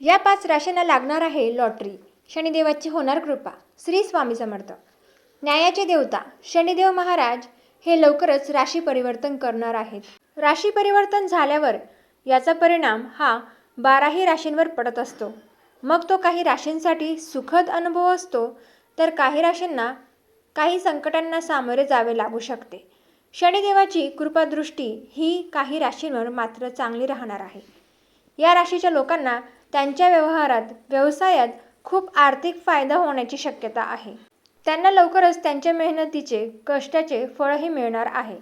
या पाच राशींना लागणार आहे लॉटरी. शनिदेवाची होणार कृपा. श्री स्वामी समर्थ. न्यायाचे देवता शनिदेव महाराज हे लवकरच राशी परिवर्तन करणार आहेत. राशी परिवर्तन झाल्यावर याचा परिणाम हा बाराही राशींवर पडत असतो. मग तो काही राशींसाठी सुखद अनुभव असतो तर काही राशींना काही संकटांना सामोरे जावे लागू शकते. शनिदेवाची कृपादृष्टी ही काही राशींवर मात्र चांगली राहणार आहे. या राशीच्या लोकांना त्यांच्या व्यवहारात व्यवसायात खूप आर्थिक फायदा होण्याची शक्यता आहे. त्यांना लवकरच त्यांच्या मेहनतीचे कष्टाचे फळही मिळणार आहे.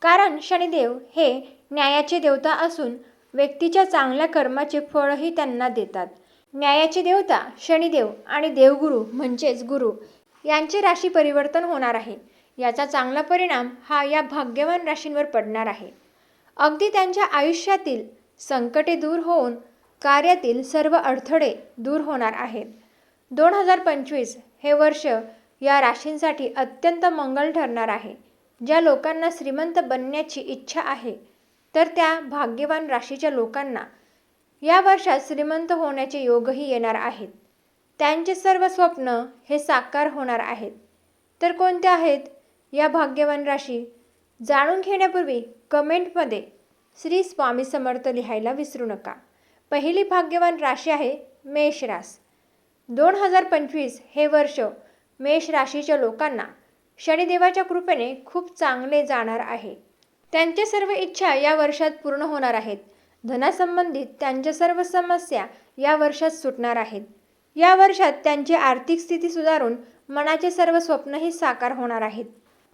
कारण शनिदेव हे न्यायाचे देवता असून व्यक्तीच्या चांगल्या कर्माचे फळही त्यांना देतात. न्यायाचे देवता शनिदेव आणि देवगुरु म्हणजेच गुरु यांचे राशी परिवर्तन होणार आहे. याचा चांगला परिणाम हा या भाग्यवान राशींवर पडणार आहे. अगदी त्यांच्या आयुष्यातील संकटे दूर होऊन कार्यातील सर्व अडथळे दूर होणार आहेत. दोन हजार पंचवीस हे वर्ष या राशींसाठी अत्यंत मंगल ठरणार आहे. ज्या लोकांना श्रीमंत बनण्याची इच्छा आहे तर त्या भाग्यवान राशीच्या लोकांना या वर्षात श्रीमंत होण्याचे योगही येणार आहेत. त्यांचे सर्व स्वप्न हे साकार होणार आहेत. तर कोणत्या आहेत या भाग्यवान राशी? जाणून घेण्यापूर्वी कमेंटमध्ये श्री स्वामी समर्थ लिहायला विसरू नका. पहिली भाग्यवान राशी आहे मेष रास. दोन हजार पंचवीस हे वर्ष मेष राशीच्या लोकांना शनिदेवाच्या कृपेने खूप चांगले जाणार आहे. त्यांच्या सर्व इच्छा या वर्षात पूर्ण होणार आहेत. धनासंबंधित त्यांच्या सर्व समस्या या वर्षात सुटणार आहेत. या वर्षात त्यांची आर्थिक स्थिती सुधारून मनाचे सर्व स्वप्नही साकार होणार आहेत.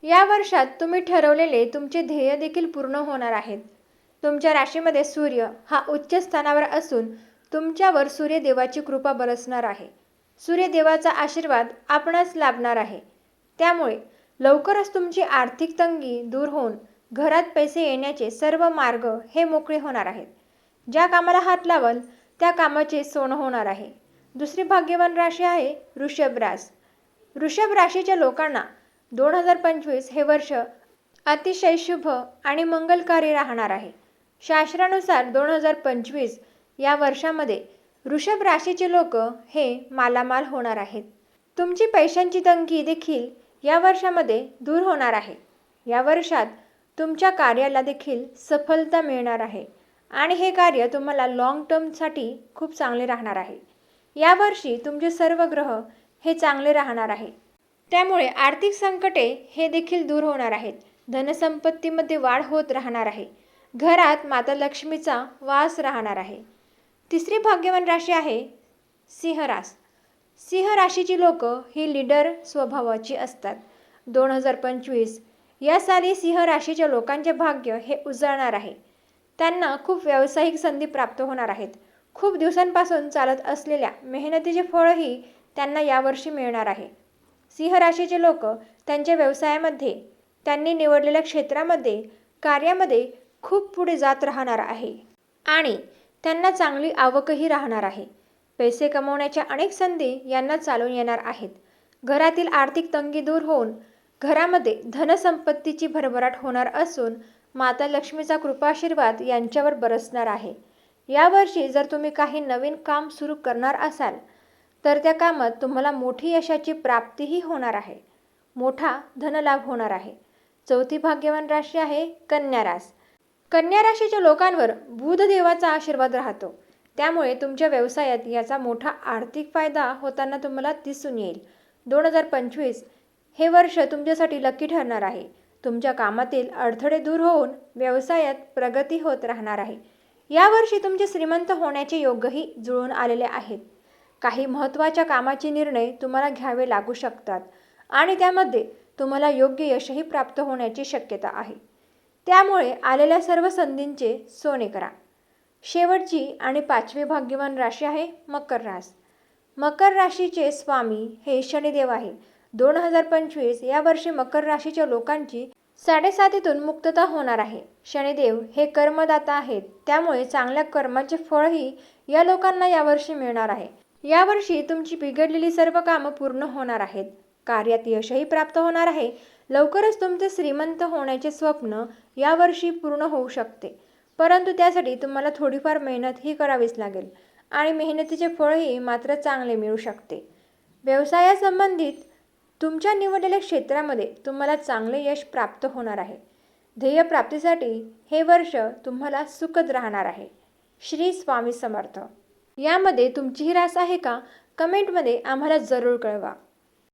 या वर्षात तुम्ही ठरवलेले तुमचे ध्येय देखील पूर्ण होणार आहेत. तुमच्या राशीमध्ये सूर्य हा उच्च स्थानावर असून तुमच्यावर सूर्यदेवाची कृपा बरसणार आहे. सूर्यदेवाचा आशीर्वाद आपणास लाभणार आहे. त्यामुळे लवकरच तुमची आर्थिक तंगी दूर होऊन घरात पैसे येण्याचे सर्व मार्ग हे मोकळे होणार आहेत. ज्या कामाला हात लावल त्या कामाचे सोनं होणार आहे. दुसरी भाग्यवान राशी आहे ऋषभ रास. ऋषभ राशीच्या लोकांना दोन हजार पंचवीस हे वर्ष अतिशय शुभ आणि मंगलकारी राहणार आहे. शास्त्रानुसार दोन हजार पंचवीस या वर्षामध्ये वृषभ राशीचे लोक हे मालामाल होणार आहेत. तुमची पैशांची तंगी देखील या वर्षामध्ये दूर होणार आहे. या वर्षात तुमच्या कार्याला देखील सफलता मिळणार आहे आणि हे कार्य तुम्हाला लॉंग टर्मसाठी खूप चांगले राहणार आहे. यावर्षी तुमचे सर्व ग्रह हे चांगले राहणार आहे. त्यामुळे आर्थिक संकटे हे देखील दूर होणार आहेत. धनसंपत्तीमध्ये वाढ होत राहणार आहे. घरात माता लक्ष्मीचा वास राहणार आहे. तिसरी भाग्यवान राशी आहे सिंहरास सिंह राशीची लोक ही लीडर स्वभावाची असतात. दोन हजार पंचवीस या साली सिंह राशीच्या लोकांचे भाग्य हे उजळणार आहे. त्यांना खूप व्यावसायिक संधी प्राप्त होणार आहेत. खूप दिवसांपासून चालत असलेल्या मेहनतीचे फळही त्यांना यावर्षी मिळणार आहे. सिंह राशीचे लोक त्यांच्या व्यवसायामध्ये त्यांनी निवडलेल्या क्षेत्रामध्ये कार्यामध्ये खूप पुढे जात राहणार आहे. आणि त्यांना चांगली आवकही राहणार आहे. पैसे कमवण्याच्या अनेक संधी यांना चालून येणार आहेत. घरातील आर्थिक तंगी दूर होऊन घरामध्ये धनसंपत्तीची भरभराट होणार असून माता लक्ष्मीचा कृपाशीर्वाद यांच्यावर बरसणार आहे. यावर्षी जर तुम्ही काही नवीन काम सुरू करणार असाल तर त्या कामात तुम्हाला मोठी यशाची प्राप्तीही होणार आहे. मोठा धनलाभ होणार आहे. चौथी भाग्यवान राशी आहे कन्या रास कन्या राशीच्या लोकांवर बुधदेवाचा आशीर्वाद राहतो. त्यामुळे तुमच्या व्यवसायात याचा मोठा आर्थिक फायदा होताना तुम्हाला दिसून येईल. दोन हजार पंचवीस हे वर्ष तुमच्यासाठी लकी ठरणार आहे. तुमच्या कामातील अडथळे दूर होऊन व्यवसायात प्रगती होत राहणार आहे. यावर्षी तुमचे श्रीमंत होण्याचे योगही जुळून आलेले आहेत. काही महत्त्वाच्या कामाचे निर्णय तुम्हाला घ्यावे लागू शकतात आणि त्यामध्ये तुम्हाला योग्य यशही प्राप्त होण्याची शक्यता आहे. त्यामुळे आलेल्या सर्व संधींचे सोने करा. शेवटची आणि पाचवी भाग्यवान राशी आहे मकर रास. मकर राशीचे स्वामी हे शनिदेव आहे. दोन हजार पंचवीस या वर्षी मकर राशीच्या लोकांची साडेसातीतून मुक्तता होणार आहे. शनिदेव हे कर्मदाता आहेत. त्यामुळे चांगल्या कर्माचे फळही या लोकांना यावर्षी मिळणार आहे. यावर्षी तुमची बिघडलेली सर्व कामं पूर्ण होणार आहेत. कार्यात यशही प्राप्त होणार आहे. लवकरच तुमचे श्रीमंत होण्याचे स्वप्न यावर्षी पूर्ण होऊ शकते. परंतु त्यासाठी तुम्हाला थोडीफार मेहनत ही करावीच लागेल आणि मेहनतीचे फळही मात्र चांगले मिळू शकते. व्यवसायासंबंधित तुमच्या निवडलेल्या क्षेत्रामध्ये तुम्हाला चांगले यश प्राप्त होणार आहे. ध्येयप्राप्तीसाठी हे वर्ष तुम्हाला सुखद राहणार आहे. श्री स्वामी समर्थ. यामध्ये तुमचीही रास आहे का? कमेंटमध्ये आम्हाला जरूर कळवा.